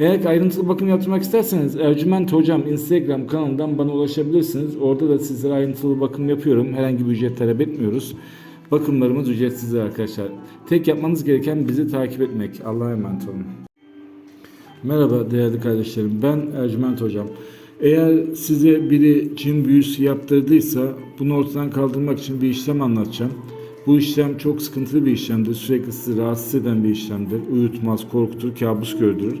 Eğer ayrıntılı bakım yaptırmak isterseniz Ercüment Hocam Instagram kanalından bana ulaşabilirsiniz. Orada da sizlere ayrıntılı bakım yapıyorum. Herhangi bir ücret talep etmiyoruz. Bakımlarımız ücretsizdir arkadaşlar. Tek yapmanız gereken bizi takip etmek. Allah'a emanet olun. Merhaba değerli kardeşlerim. Ben Ercüment Hocam. Eğer size biri cin büyüsü yaptırdıysa bunu ortadan kaldırmak için bir işlem anlatacağım. Bu işlem çok sıkıntılı bir işlemdir. Sürekli sizi rahatsız eden bir işlemdir. Uyutmaz, korkutur, kabus gördürür.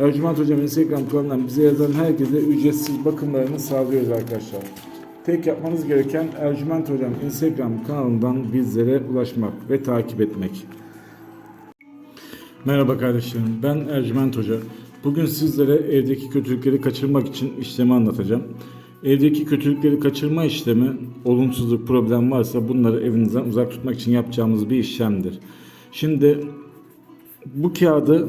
Ercüment Hocam Instagram kanalından bize yazan herkese ücretsiz bakımlarını sağlıyoruz arkadaşlar. Tek yapmanız gereken Ercüment Hocam Instagram kanalından bizlere ulaşmak ve takip etmek. Merhaba kardeşlerim, ben Ercüment Hoca. Bugün sizlere evdeki kötülükleri kaçırmak için işlemi anlatacağım. Evdeki kötülükleri kaçırma işlemi, olumsuzluk, problem varsa bunları evinizden uzak tutmak için yapacağımız bir işlemdir. Şimdi bu kağıdı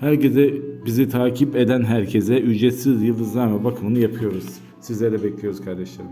Herkese bizi takip eden herkese ücretsiz yıldızname bakımını yapıyoruz. Sizleri bekliyoruz kardeşlerim.